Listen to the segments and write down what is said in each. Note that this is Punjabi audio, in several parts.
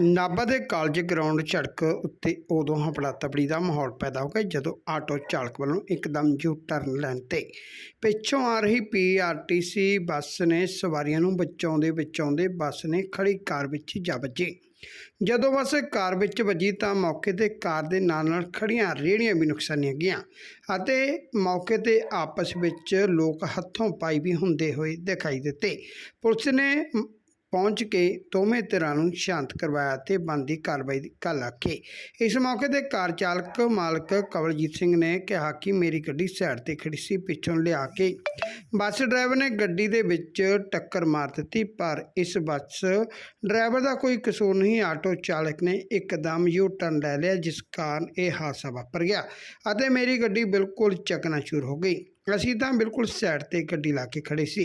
ਨਾਭਾ ਦੇ ਕਾਲਜ ਗਰਾਊਂਡ ਸੜਕ ਉੱਤੇ ਉਦੋਂ ਹਫੜਾ ਤਫੜੀ ਦਾ ਮਾਹੌਲ ਪੈਦਾ ਹੋ ਗਿਆ ਜਦੋਂ ਆਟੋ ਚਾਲਕ ਵੱਲੋਂ ਇੱਕਦਮ ਯੂ ਟਰਨ ਲੈਣ ਤੇ ਪਿੱਛੋਂ ਆ ਰਹੀ ਪੀਆਰਟੀਸੀ ਬੱਸ ਨੇ ਸਵਾਰੀਆਂ ਨੂੰ ਬਚਾਉਂਦੇ ਬਚਾਉਂਦੇ ਬੱਸ ਨੇ ਖੜੀ ਕਾਰ ਵਿੱਚ ਜਾ ਵੱਜੀ। ਜਦੋਂ ਬੱਸ ਕਾਰ ਵਿੱਚ ਵੱਜੀ ਤਾਂ ਮੌਕੇ ਤੇ ਕਾਰ ਦੇ ਨਾਲ ਨਾਲ ਖੜੀਆਂ ਰੇਹੜੀਆਂ ਵੀ ਨੁਕਸਾਨੀਆਂ ਗਈਆਂ ਅਤੇ ਮੌਕੇ ਤੇ ਆਪਸ ਵਿੱਚ ਲੋਕ ਹੱਥੋਂ ਪਾਈ ਵੀ ਹੁੰਦੇ ਹੋਏ ਦਿਖਾਈ ਦਿੱਤੇ। ਪੁਲਿਸ ਨੇ ਪਹੁੰਚ ਕੇ ਦੋਵੇਂ ਧਿਰਾਂ ਨੂੰ ਸ਼ਾਂਤ ਕਰਵਾਇਆ ਤੇ ਬਣਦੀ ਕਾਰਵਾਈ ਦੀ ਗੱਲ ਆਖੀ। ਇਸ ਮੌਕੇ ਤੇ ਕਾਰ ਚਾਲਕ ਮਾਲਕ ਕਵਲਜੀਤ ਸਿੰਘ ਨੇ ਕਿਹਾ ਕਿ ਮੇਰੀ ਗੱਡੀ ਸਾਈਡ ਤੇ ਖੜੀ ਸੀ, ਪਿੱਛੋਂ ਲਿਆ ਕੇ ਬੱਸ ਡਰਾਈਵਰ ਨੇ ਗੱਡੀ ਦੇ ਵਿੱਚ ਟੱਕਰ ਮਾਰ ਦਿੱਤੀ, ਪਰ ਇਸ ਬੱਸ ਡਰਾਈਵਰ ਦਾ ਕੋਈ ਕਸੂਰ ਨਹੀਂ, ਆਟੋ ਚਾਲਕ ਨੇ ਇੱਕਦਮ ਯੂ ਟਰਨ ਲੈ ਲਿਆ, ਜਿਸ ਕਾਰਨ ਇਹ ਹਾਦਸਾ ਵਾਪਰ ਗਿਆ ਅਤੇ ਮੇਰੀ ਗੱਡੀ ਬਿਲਕੁਲ ਚੱਕਣਾ ਸ਼ੁਰੂ ਹੋ ਗਈ। ਅਸੀਂ ਤਾਂ ਬਿਲਕੁਲ ਸਾਈਡ ਤੇ ਗੱਡੀ ਲਾ ਕੇ ਖੜੇ ਸੀ।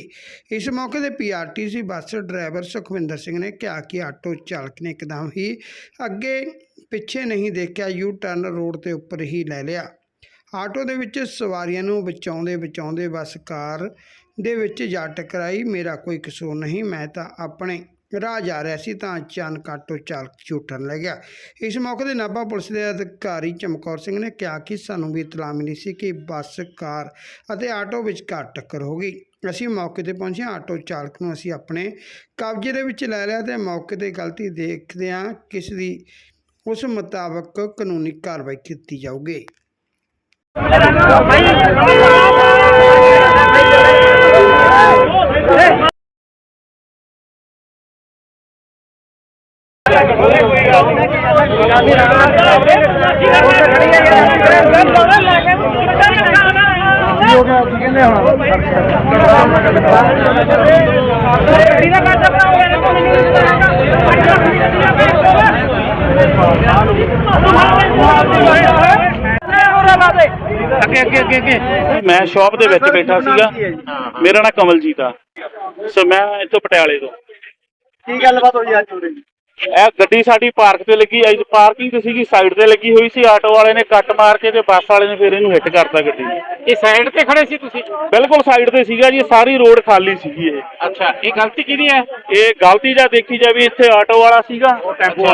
ਇਸ ਮੌਕੇ ਤੇ PRTC bus driver Sukhwinder Singh ਨੇ ਕਿਹਾ ਕਿ ਆਟੋ ਚਾਲਕ ਨੇ ਇੱਕਦਮ ਹੀ ਅੱਗੇ ਪਿੱਛੇ ਨਹੀਂ ਦੇਖਿਆ ਯੂ ਟਰਨ ਰੋਡ 'ਤੇ ਉੱਪਰ ਹੀ ਲੈ ਲਿਆ। ਆਟੋ ਦੇ ਵਿੱਚ ਸਵਾਰੀਆਂ ਨੂੰ ਬਚਾਉਂਦੇ ਬਚਾਉਂਦੇ ਬੱਸ ਕਾਰ ਦੇ ਵਿੱਚ ਜਾ ਟਕਰਾਈ, ਮੇਰਾ ਕੋਈ ਕਸੂਰ ਨਹੀਂ, ਮੈਂ ਤਾਂ ਆਪਣੇ ਰਾਹ ਜਾ ਰਿਹਾ ਸੀ ਤਾਂ ਅਚਾਨਕ ਆਟੋ ਚਾਲਕ ਝੂਟਣ ਲੱਗ ਗਿਆ ਇਸ ਮੌਕੇ ਤੇ ਨਾਭਾ ਪੁਲਿਸ ਦੇ ਅਧਿਕਾਰੀ ਚਮਕੌਰ ਸਿੰਘ ਨੇ ਕਿਹਾ ਕਿ ਸਾਨੂੰ ਵੀ ਇਤਲਾਹ ਮਿਲੀ ਸੀ ਕਿ ਬੱਸ ਕਾਰ ਅਤੇ ਆਟੋ ਵਿਚਕਾਰ ਟੱਕਰ ਹੋ ਗਈ ਅਸੀਂ ਮੌਕੇ ਤੇ ਪਹੁੰਚੇ ਆਟੋ ਚਾਲਕ ਨੂੰ ਅਸੀਂ ਆਪਣੇ ਕਬਜ਼ੇ ਦੇ ਵਿੱਚ ਲੈ ਲਿਆ ਤੇ ਮੌਕੇ ਤੇ ਗਲਤੀ ਦੇਖਦੇ ਹਾਂ ਕਿਸ ਦੀ ਉਸ ਮੁਤਾਬਕ ਕਾਨੂੰਨੀ ਕਾਰਵਾਈ ਕੀਤੀ ਜਾਊਗੀ ਅੱਗੇ ਅੱਗੇ ਅੱਗੇ ਅੱਗੇ। ਮੈਂ ਸ਼ਾਪ ਦੇ ਵਿੱਚ ਬੈਠਾ ਸੀਗਾ। ਮੇਰਾ ਨਾਮ ਕਮਲਜੀਤ ਆ। ਸੋ ਮੈਂ ਇੱਥੋਂ ਪਟਿਆਲੇ ਤੋਂ। ਕੀ ਗੱਲਬਾਤ ਹੋਈ ਅੱਜ? ਉਰੇ ਇਹ ਗੱਡੀ ਸਾਡੀ ਪਾਰਕ ਤੇ ਲੱਗੀ ਆਈ ਪਾਰਕਿੰਗ ਤੇ ਸੀਗੀ ਸਾਈਡ ਤੇ ਲੱਗੀ ਹੋਈ ਸੀ ਆਟੋ ਵਾਲੇ ਨੇ ਕੱਟ ਮਾਰ ਕੇ ਤੇ ਬੱਸ ਵਾਲੇ ਨੇ ਫਿਰ ਇਹਨੂੰ ਹਿੱਟ ਕਰਤਾ ਗੱਡੀ। ਇਹ ਸਾਈਡ ਤੇ ਖੜੇ ਸੀ ਤੁਸੀਂ? ਬਿਲਕੁਲ ਸਾਈਡ ਤੇ ਸੀਗਾ ਜੀ ਸਾਰੀ ਰੋਡ ਖਾਲੀ ਸੀਗੀ ਇਹ। ਅੱਛਾ ਇਹ ਗਲਤੀ ਕਿਹਦੀ ਹੈ? ਇਹ ਗਲਤੀ ਜਾਂ ਦੇਖੀ ਜਾਵੇ ਇੱਥੇ ਆਟੋ ਵਾਲਾ ਸੀਗਾ।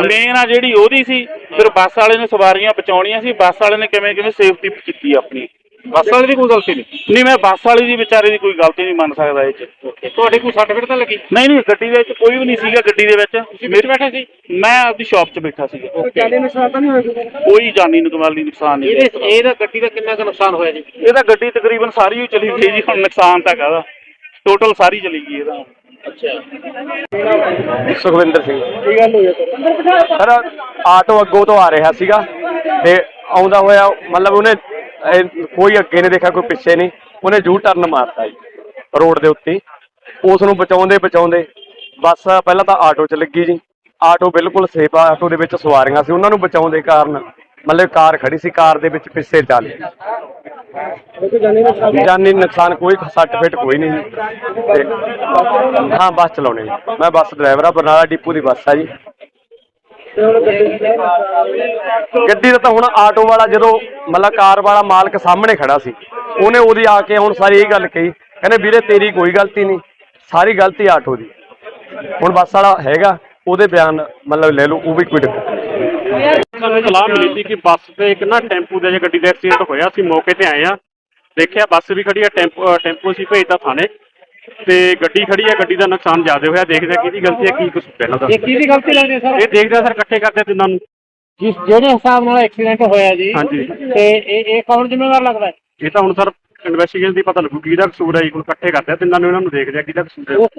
ਮੇਨ ਆ ਜਿਹੜੀ ਉਹਦੀ ਸੀ। ਫਿਰ ਬੱਸ ਵਾਲੇ ਨੇ ਸਵਾਰੀਆਂ ਬਚਾਉਣੀਆਂ ਸੀ ਬੱਸ ਵਾਲੇ ਨੇ ਕਿਵੇਂ ਕਿਵੇਂ ਸੇਫਟੀ ਕੀਤੀ ਆਪਣੀ। ਬੱਸ ਵਾਲੇ ਦੀ ਕੋਈ ਗਲਤੀ ਨਹੀਂ। ਨਹੀਂ ਮੈਂ ਬੱਸ ਵਾਲੇ ਦੀ ਵਿਚਾਰੇ ਦੀ ਕੋਈ ਗਲਤੀ ਨਹੀਂ ਮੰਨ ਸਕਦਾ ਇਹ 'ਚ। ਤੁਹਾਡੇ ਕੋਈ ਸਰਟੀਫਿਕੇਟ ਤਾਂ ਲੱਗੀ? ਨਹੀਂ ਨਹੀਂ ਗੱਡੀ ਦੇ ਵਿੱਚ ਕੋਈ ਵੀ ਨਹੀਂ ਸੀਗਾ ਗੱਡੀ ਦੇ ਵਿੱਚ। ਵਿੱਚ ਬੈਠੇ ਸੀ? ਮੈਂ ਆਪਦੀ ਸ਼ਾਪ 'ਚ ਬੈਠਾ ਸੀਗਾ। ਚਾਲੇ ਨੁਕਸਾਨ ਤਾਂ ਨਹੀਂ ਹੋਇਆ ਕੋਈ ਜਾਨੀ ਨੁਕਸਾਨੀ ਨੁਕਸਾਨ ਨਹੀਂ ਇਹਦੇ। ਇਹਦਾ ਗੱਡੀ ਦਾ ਕਿੰਨਾ ਕੁ ਨੁਕਸਾਨ ਹੋਇਆ ਜੀ? ਇਹ ਤਾਂ ਗੱਡੀ ਤਕਰੀਬਨ ਸਾਰੀ ਹੀ ਚਲੀ ਗਈ ਜੀ ਹੁਣ ਨੁਕਸਾਨ ਤਾਂ ਕਾਹਦਾ? ਟੋਟਲ ਸਾਰੀ ਚਲੀ ਗਈ ਇਹਦਾ। ਸੁਖਵਿੰਦਰ ਸਿੰਘ। ਕੀ ਗੱਲ ਹੋਈ ਸਰ? ਸਰ ਆਟੋ ਅੱਗੋਂ ਤੋਂ ਆ ਰਿਹਾ ਸੀਗਾ ਤੇ ਆਉਂਦਾ ਹੋਇਆ ਮਤਲਬ ਉਹਨੇ ਇਹ ਕੋਈ ਅੱਗੇ ਨਹੀਂ ਦੇਖਿਆ, ਕੋਈ ਪਿੱਛੇ ਨਹੀਂ। ਉਹਨੇ ਜੂ ਟਰਨ ਮਾਰਤਾ ਜੀ, ਰੋਡ ਦੇ ਉੱਤੇ। ਉਸ ਨੂੰ ਬਚਾਉਂਦੇ ਬਚਾਉਂਦੇ, ਬੱਸ ਪਹਿਲਾਂ ਤਾਂ ਆਟੋ 'ਚ ਲੱਗੀ ਜੀ। ਆਟੋ ਬਿਲਕੁਲ ਸੇਫ ਆ ਆਟੋ ਦੇ ਵਿੱਚ ਸਵਾਰੀਆਂ ਸੀ। ਉਹਨਾਂ ਨੂੰ ਬਚਾਉਣ ਦੇ ਕਾਰਨ ਮਤਲਬ ਕਾਰ ਖੜੀ ਸੀ, ਕਾਰ ਦੇ ਵਿੱਚ ਪਿੱਛੇ ਚੱਲ ਜਾਨੀ ਨੁਕਸਾਨ ਕੋਈ, ਸੱਟ ਫੇਟ ਕੋਈ ਨਹੀਂ ਜੀ। ਤੇ ਹਾਂ, ਬੱਸ ਚਲਾਉਣੀ ਜੀ। ਮੈਂ ਬੱਸ ਡਰਾਈਵਰ ਆ, ਬਰਨਾਲਾ ਡਿਪੂ ਦੀ ਬੱਸ ਆ ਜੀ। ਤੇ ਹੁਣ ਗੱਡੀ ਗੱਡੀ ਦਾ ਤਾਂ ਹੁਣ ਆਟੋ ਵਾਲਾ ਜਦੋਂ ਮਤਲਬ ਕਾਰ ਵਾਲਾ ਮਾਲਕ ਸਾਹਮਣੇ ਖੜਾ ਸੀ, ਉਹਨੇ ਉਹਦੀ ਆ ਕੇ ਹੁਣ ਸਾਰੀ ਇਹ ਗੱਲ ਕਹੀ, ਕਹਿੰਦੇ ਵੀਰੇ ਤੇਰੀ ਕੋਈ ਗਲਤੀ ਨਹੀਂ, ਸਾਰੀ ਗਲਤੀ ਆਟੋ ਦੀ। ਹੁਣ ਬੱਸ ਵਾਲਾ ਹੈਗਾ, ਉਹਦੇ ਬਿਆਨ ਮਤਲਬ ਲੈ ਲਓ, ਉਹ ਵੀ ਕੋਈ ਦਿੱਕਤ ਸਲਾਹ ਮਿਲੀ ਸੀ ਕਿ ਬੱਸ ਤੇ ਇੱਕ ਨਾ ਟੈਂਪੂ ਦੇ ਜੇ ਗੱਡੀ ਦਾ ਐਕਸੀਡੈਂਟ ਹੋਇਆ ਸੀ ਮੌਕੇ ਤੇ ਆਏ ਆ ਦੇਖਿਆ ਬੱਸ ਵੀ ਖੜੀ ਆ ਟੈਂਪੂ ਟੈਂਪੂ ਸੀ ਭੇਜਤਾ ਥਾਣੇ। ਤੇ ਗੱਡੀ ਖੜੀ ਆ ਗੱਡੀ ਦਾ ਨੁਕਸਾਨ ਜ਼ਿਆਦਾ ਹੋਇਆ ਦੇਖਦੇ ਆ ਕਿਹਦੀ ਗਲਤੀ ਹੈ ਕੀ ਕੁਝ ਪਹਿਲਾਂ ਦਾ ਇਹ ਕਿਹਦੀ ਗਲਤੀ ਲੱਗਦੀ ਹੈ ਸਰ? ਇਹ ਦੇਖਦੇ ਆ ਸਰ ਇਕੱਠੇ ਕਰਦੇ ਤਿੰਨਾਂ ਨੂੰ। ਜਿਸ ਜਿਹੜੇ ਹਿਸਾਬ ਨਾਲ ਐਕਸੀਡੈਂਟ ਹੋਇਆ ਜੀ ਹਾਂਜੀ। ਤੇ ਇਹ ਇਹ ਕੌਣ ਜ਼ਿੰਮੇਵਾਰ ਲੱਗਦਾ ਹੈ? ਇਹ ਤਾਂ ਹੁਣ ਸਰ ਇਨਵੈਸਟੀਗੇਸ਼ਨ ਦੀ ਪਤਾ ਲੱਗੂ ਕਿਹਦਾ ਕਸੂਰ ਹੈ ਜੀ ਹੁਣ ਇਕੱਠੇ ਕਰਦੇ ਆ ਤਿੰਨਾਂ ਨੂੰ ਇਹਨਾਂ ਨੂੰ ਦੇਖਦੇ ਆ ਕਿਹਦਾ ਕਸੂਰ ਹੈ।